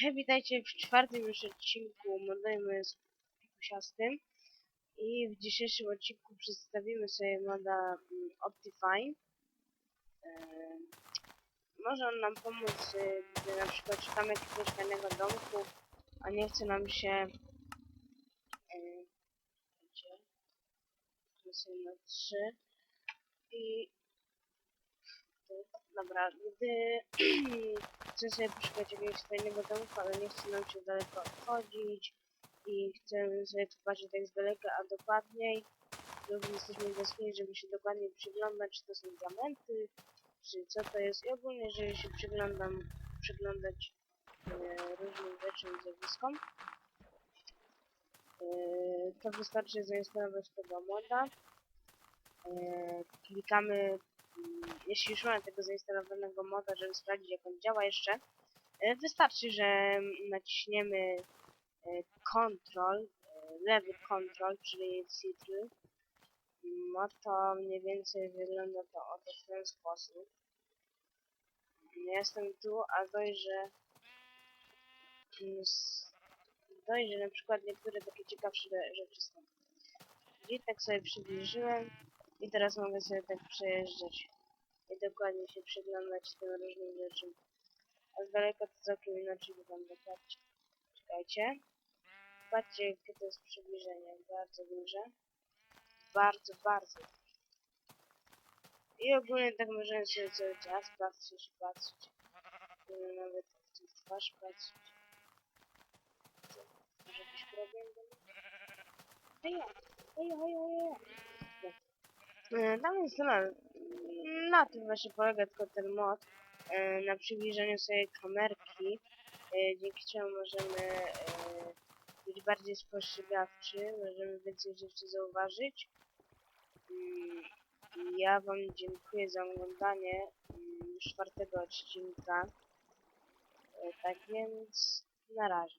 Hej, witajcie w czwartym już odcinku Modujmy z Pikusiastym. I w dzisiejszym odcinku przedstawimy sobie moda mm, Optifine. Em, Może on nam pomóc, y, gdy na przykład szukamy jakiegoś mieszkalnego domku, a nie chce nam się... y, Gdzie? Tu sobie na 3. I... Dobra, gdy chcę sobie poszukać jakiegoś fajnego domku, ale nie chce nam się daleko odchodzić i chcemy sobie to patrzeć tak z daleka, a dokładniej lub jesteśmy tęsknieni, żeby się dokładnie przyglądać, czy to są diamenty, czy co to jest i ogólnie, jeżeli się przyglądam, przyglądać e, różnym rzeczom zjawiskom, e, to wystarczy zainstalować tego moda. E, klikamy jeśli już mamy tego zainstalowanego moda, żeby sprawdzić jak on działa jeszcze, e, wystarczy, że naciśniemy e, Ctrl, e, lewy Ctrl, czyli Ctrl, no to mniej więcej wygląda to oto w ten sposób. Jestem tu, a dojrzę dojrzę na przykład niektóre takie ciekawsze rzeczy stąd. I tak sobie przybliżyłem i teraz mogę sobie tak przejeżdżać i dokładnie się przyglądać tym różnym rzeczom. A z daleka to całkiem inaczej wygląda. Patrzcie. Czekajcie. Patrzcie, jakie to jest przybliżenie. Bardzo duże. Bardzo, bardzo duże. I ogólnie tak możemy sobie cały czas patrzeć, patrzeć. Możemy nawet w tym twarz patrzeć. Co? Może jakiś problem? Hej, hej, hej, hej. E, Tam jest na, na tym właśnie polega tylko ten mod, e, na przybliżeniu sobie kamerki, e, dzięki czemu możemy e, być bardziej spostrzegawczy, możemy więcej rzeczy zauważyć. Mm, Ja wam dziękuję za oglądanie mm, czwartego odcinka. E, Tak więc na razie.